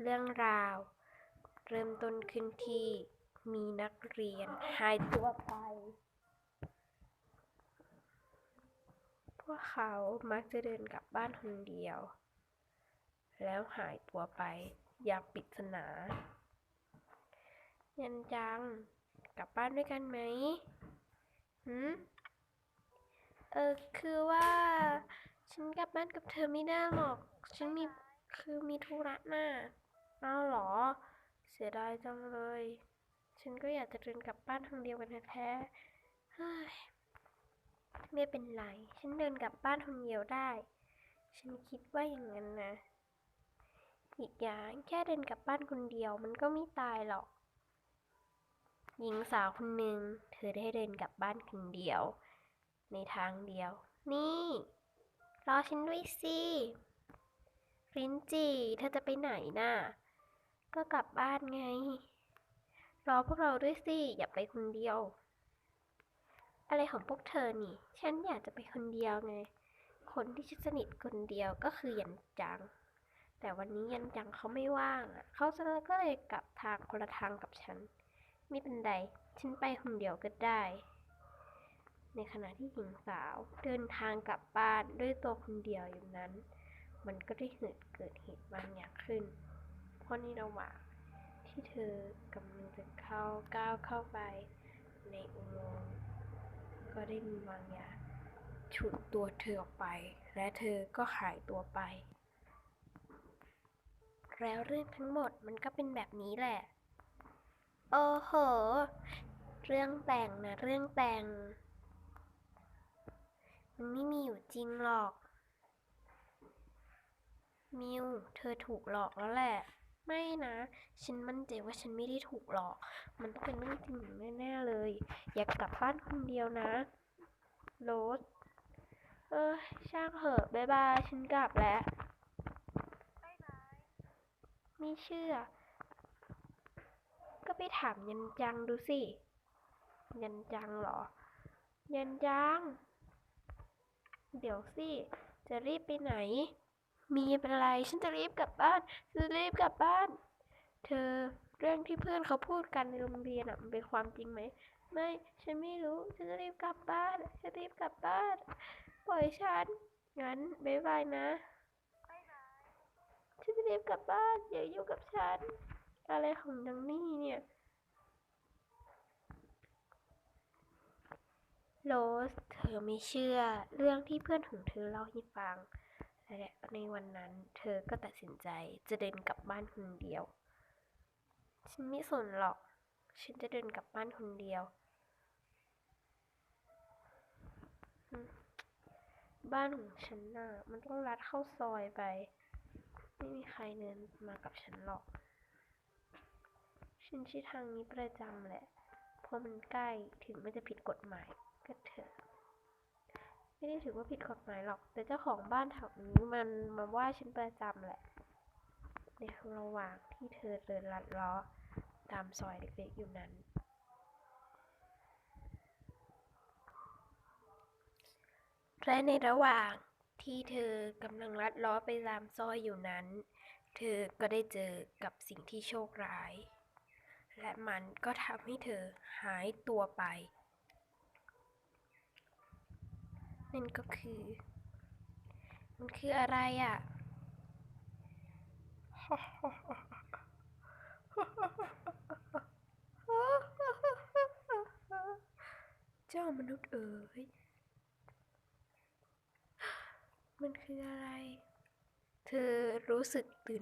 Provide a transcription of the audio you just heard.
เรื่องราว เริ่มต้นขึ้นที่มีนักเรียนหายตัวไป พวกเขามักจะเดินกลับบ้านคนเดียว แล้วหายตัวไปอย่างปริศนา ยันจัง กลับบ้านด้วยกันไหมหืมเออ คือว่า ฉันกลับบ้านกับเธอไม่ได้หรอก ฉันมีคือมีธุระน่ะเอาหรอ เสียดายจังเลย ฉันก็อยากจะเดินกลับบ้านทางเดียวกันแท้ๆไม่เป็นไร ฉันเดินกลับบ้านคนเดียวได้ ฉันคิดว่าอย่างนั้นนะ อีกอย่างแค่เดินกลับบ้านคนเดียวมันก็ไม่ตายหรอก หญิงสาวคนหนึ่งเธอได้เดินกลับบ้านคนเดียว ในทางเดียว นี่ รอฉันด้วยสิรินจีเธอจะไปไหนน่ะ ก็กลับบ้านไง รอพวกเราด้วยสิ อย่าไปคนเดียว อะไรของพวกเธอนี่ ฉันอยากจะไปคนเดียวไง คนที่ฉันสนิทคนเดียวก็คือยันจัง แต่วันนี้ยันจังเขาไม่ว่างอะ เขาจะก็เลยกลับทางคนละทางกับฉัน ไม่เป็นไร ฉันไปคนเดียวก็ได้ ในขณะที่หญิงสาวเดินทางกลับบ้านด้วยตัวคนเดียวอยู่นั้น มันก็ได้เกิดเกิดเหตุบางอย่างขึ้น เพราะในระหว่างที่เธอกำลังจะเข้าก้าวเข้าไป ในอุโมงค์ก็ได้มีบางอย่างฉุดตัวเธอออกไป และเธอก็หายตัวไป แล้วเรื่องทั้งหมดมันก็เป็นแบบนี้แหละ โอ้โห เรื่องแต่งนะเรื่องแต่ง มันไม่มีอยู่จริงหรอก มิว เธอถูกหลอกแล้วแหละ ไม่นะ ฉันมั่นใจว่าฉันไม่ได้ถูกหลอก มันต้องเป็นเรื่องจริงแน่ๆเลย อยากกลับบ้านคนเดียวนะโรสเออ ช่างเหอะบายบาย ฉันกลับแล้วไม่เชื่อ ก็ไปถามยันจังดูสิ ยันจังเหรอ ยันจัง เดี๋ยวสิ จะรีบไปไหน มีเป็นไร ฉันจะรีบกลับบ้านฉันจะรีบกลับบ้าน เธอเรื่องที่เพื่อนเขาพูดกันในโรงเรียนอะมันเป็นความจริงไหม ไม่ ฉันไม่รู้ ฉันจะรีบกลับบ้าน ฉันรีบกลับบ้าน ปล่อยฉัน งั้นบ๊ายบายนะ ฉันจะรีบกลับบ้าน อย่าอยู่งกับฉัน อะไรของนางนี่เนี่ย โรส เธอไม่เชื่อเรื่องที่เพื่อนของเธอเล่าให้ฟัง และในวันนั้นเธอก็ตัดสินใจจะเดินกลับบ้านคนเดียว ฉันไม่สนหรอก ฉันจะเดินกลับบ้านคนเดียว บ้านของฉันน่ะมันต้องลัดเข้าซอยไป ไม่มีใครเดินมากับฉันหรอก ฉันใช้ทางนี้ประจำแหละ เพราะมันใกล้ถึงมันจะผิดกฎหมายก็เถอะ ไม่ได้ถือว่าผิดกฎหมายหรอก แต่เจ้าของบ้านแถวนี้มันมาว่าฉันประจำแหละ ในระหว่างที่เธอเดินลัดเล้อตามซอยเล็กๆอยู่นั้น และในระหว่างที่เธอกำลังลัดล้อไปตามซอยอยู่นั้น เธอก็ได้เจอกับสิ่งที่โชคร้าย และมันก็ทำให้เธอหายตัวไป นั่นก็คือ มันคืออะไรอะเจ้ามนุษย์เอ๋ย มันคืออะไร เธอรู้สึกตื่น